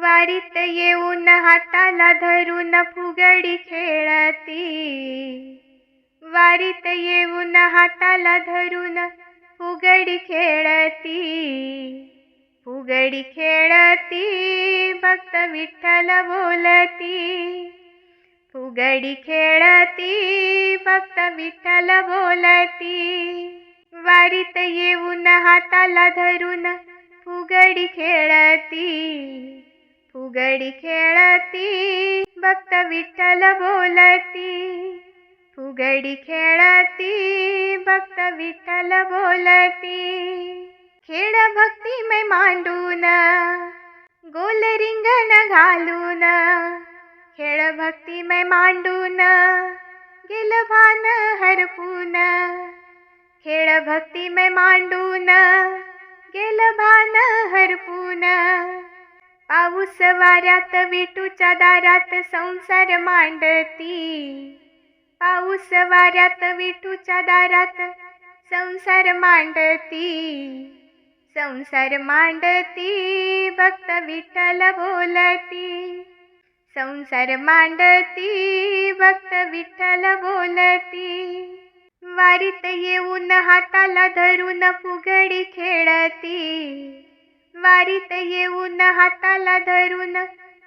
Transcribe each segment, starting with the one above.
वारीत येऊन हाताला धरून फुगडी खेळती. वारीत येऊन हाताला धरून फुगडी खेळती. फुगडी खेळती भक्त विठ्ठल बोलती. फुगडी खेळती भक्त विठ्ठल बोलती. वारीत येऊन हाताला धरून फुगडी खेळती. फुगडी खेळती भक्त विठ्ठल बोलती. फुगडी खेळती भक्त विठ्ठल बोलती. खेळ भक्तिमय मांडून गोल रिंगण घालून. खेळ भक्तिमय मांडून गेल भान हरपून. खेळ भक्तिमय मांडून गेल भान हरपून. पाऊस वाऱ्यात विटूच्या दारात संसार मांडती. पाऊस वाऱ्यात विटूच्या दारात संसार मांडती. संसार मांडती भक्त विठ्ठल बोलती. संसार मांडती भक्त विठ्ठल बोलती. वारीत येऊन हाताला धरून फुगडी खेळती. वारीत येऊन हाताला धरून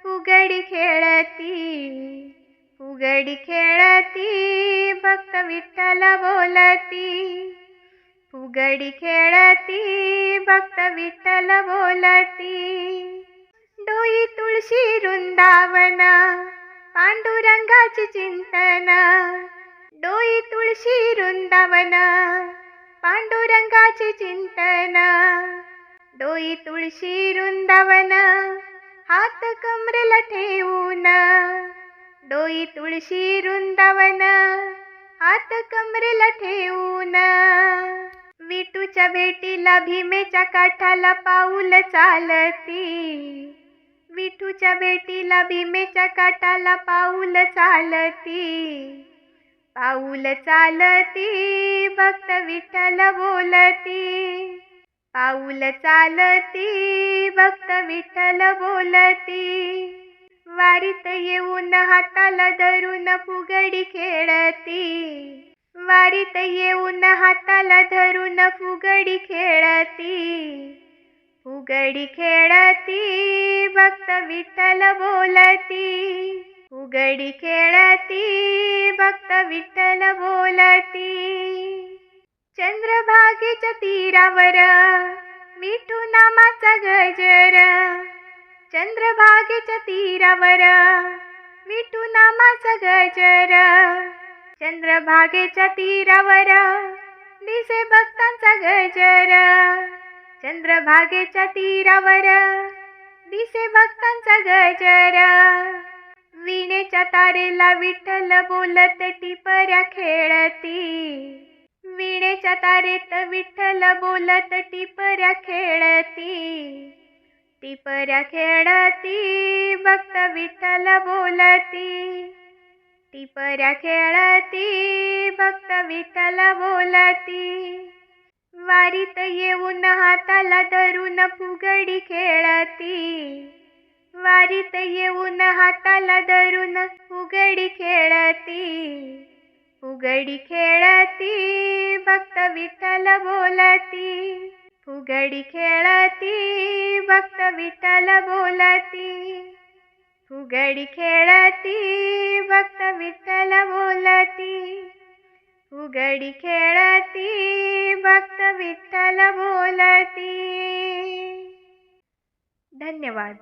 फुगडी खेळती फुगडी खेळती भक्त विठ्ठल बोलती. फुगडी खेळती भक्त विठ्ठल बोलती. डोई तुळशी वृंदावन पांडुरंगाची चिंतन. डोई तुळशी वृंदावन पांडुरंगाची चिंतन. डोई तुळशी वृंदावन हात कमरेला ठेवून. डोई तुळशी वृंदावन हात कमरेला ठेवून. विटूच्या भेटीला भीमेच्या काठाला पाऊल चालती. विठूच्या भेटीला भीमेच्या काठाला पाऊल चालती. पाऊल चालती भक्त विठ्ठल बोलती. पाऊल चालती भक्त विठ्ठल बोलती. वारीत येऊन हाताला धरून फुगडी खेळती. वारीत येऊन हाताला धरून फुगडी खेळती. फुगडी खेळती भक्त विठ्ठल बोलती. फुगडी खेळती भक्त विठ्ठल बोलती. चंद्रभागेच्या तीरावर मिठू नामाचा गजर. चंद्रभागेच्या तीरावर मिठू नामाचा गजर. चंद्रभागेच्या तीरावर दिसे भक्तांचा गजर. चंद्रभागेच्या तीरावर दिसे भक्तांचा गजर. विणेच्या तारेला विठ्ठल बोलत टिपऱ्या खेळती विणेच्या तारेत विठ्ठल बोलत टिपऱ्या खेळती टिपऱ्या खेळती भक्त विठ्ठल बोलती टिपऱ्या खेळती भक्त विठ्ठल बोलती. वारीत येऊन हाताला धरून फुगडी खेळती वारीत येऊन हाताला धरून फुगडी खेळती फुगडी खेळती भक्त विठ्ठल बोलती. फुगडी खेळती भक्त विठ्ठल बोलती. फुगडी खेळती भक्त विठ्ठल बोलती. फुगडी खेळती भक्त विठ्ठल बोलती. धन्यवाद.